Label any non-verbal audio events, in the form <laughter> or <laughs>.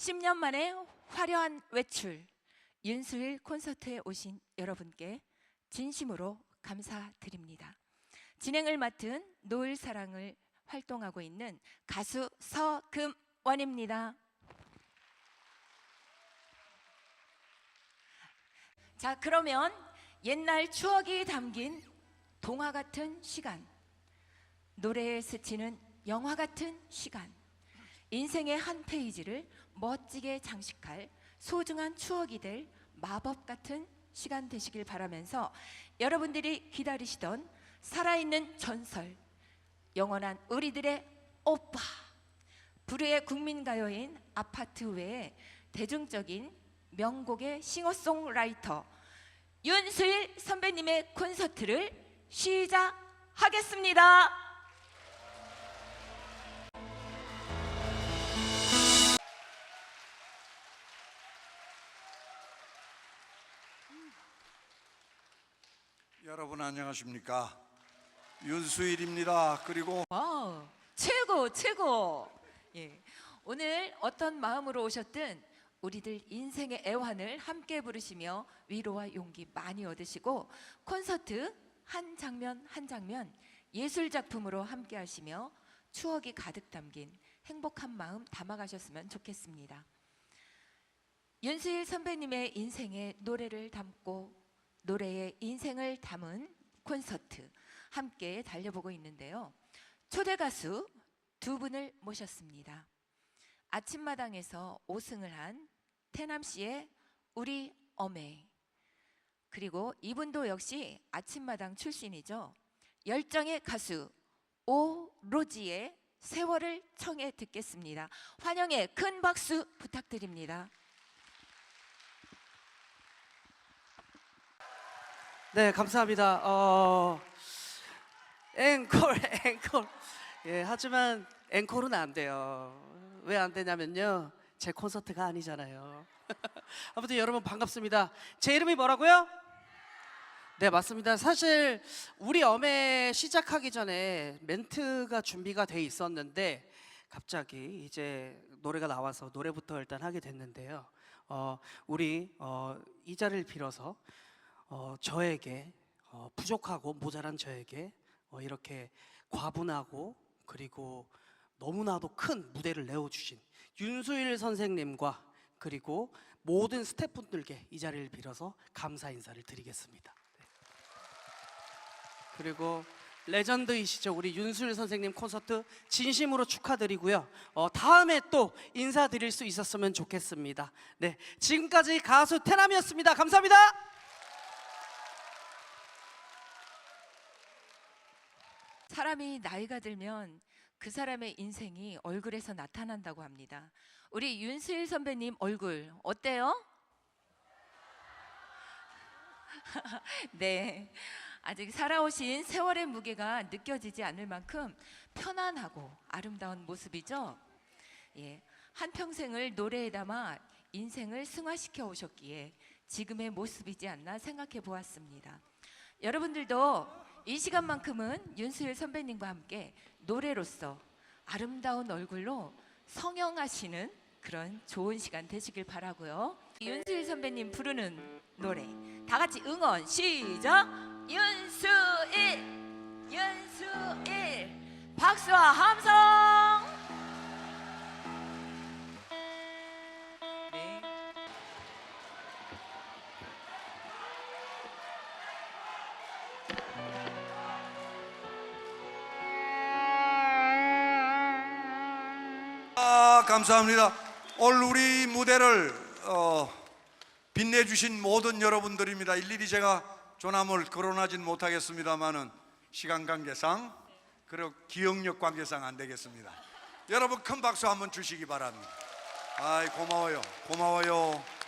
10년 만에 화려한 외출 윤수일 콘서트에 오신 여러분께 진심으로 감사드립니다. 진행을 맡은 노을 사랑을 활동하고 있는 가수 서금원입니다. 자, 그러면 옛날 추억이 담긴 동화 같은 시간, 노래에 스치는 영화 같은 시간, 인생의 한 페이지를 멋지게 장식할 소중한 추억이 될 마법 같은 시간 되시길 바라면서 여러분들이 기다리시던 살아있는 전설, 영원한 우리들의 오빠, 불후의 국민가요인 아파트 외에 대중적인 명곡의 싱어송라이터 윤수일 선배님의 콘서트를 시작하겠습니다. 여러분 안녕하십니까 윤수일입니다. 그리고 와우, 최고 최고. 예. 오늘 어떤 마음으로 오셨든 우리들 인생의 애환을 함께 부르시며 위로와 용기 많이 얻으시고 콘서트 한 장면 한 장면 예술 작품으로 함께 하시며 추억이 가득 담긴 행복한 마음 담아가셨으면 좋겠습니다. 윤수일 선배님의 인생에 노래를 담고 노래에 인생을 담은 콘서트 함께 달려보고 있는데요. 초대 가수 두 분을 모셨습니다. 아침마당에서 5승을 한 태남 씨의 우리 어메 그리고 이분도 역시 아침마당 출신이죠. 열정의 가수 오로지의 세월을 청해 듣겠습니다. 환영의 큰 박수 부탁드립니다. 네, 감사합니다. 어, 앵콜, <laughs> 앵콜. 예, 하지만 앵콜은 안 돼요. 왜 안 되냐면요. 제 콘서트가 아니잖아요. <laughs> 아무튼 여러분 반갑습니다. 제 이름이 뭐라고요? 네, 맞습니다. 사실 우리 엄에 시작하기 전에 멘트가 준비가 돼 있었는데 갑자기 이제 노래가 나와서 노래부터 일단 하게 됐는데요. 어, 우리 어, 이 자리를 빌어서 어, 저에게 어, 부족하고 모자란 저에게 어, 이렇게 과분하고 그리고 너무나도 큰 무대를 내어주신 윤수일 선생님과 그리고 모든 스태프분들께 이 자리를 빌어서 감사 인사를 드리겠습니다. 네. 그리고 레전드이시죠 우리 윤수일 선생님 콘서트 진심으로 축하드리고요. 어, 다음에 또 인사드릴 수 있었으면 좋겠습니다. 네, 지금까지 가수 태남이었습니다. 감사합니다. 사람이 나이가 들면 그 사람의 인생이 얼굴에서 나타난다고 합니다. 우리 윤수일 선배님 얼굴 어때요? <laughs> 네. 아직 살아오신 세월의 무게가 느껴지지 않을 만큼 편안하고 아름다운 모습이죠. 예. 한평생을 노래에 담아 인생을 승화시켜 오셨기에 지금의 모습이지 않나 생각해 보았습니다. 여러분들도 이 시간만큼은 윤수일 선배님과 함께 노래로서 아름다운 얼굴로 성형하시는 그런 좋은 시간 되시길 바라고요. 윤수일 선배님 부르는 노래 다 같이 응원 시작. 윤수일 윤수일 박수와 함성. 감사합니다. 오늘 우리 무대를 어, 빛내주신 모든 여러분들입니다. 일일이 제가 조남을 거론하진 못하겠습니다만은 시간 관계상 그리고 기억력 관계상 안 되겠습니다. 여러분 큰 박수 한번 주시기 바랍니다. 아이 고마워요, 고마워요.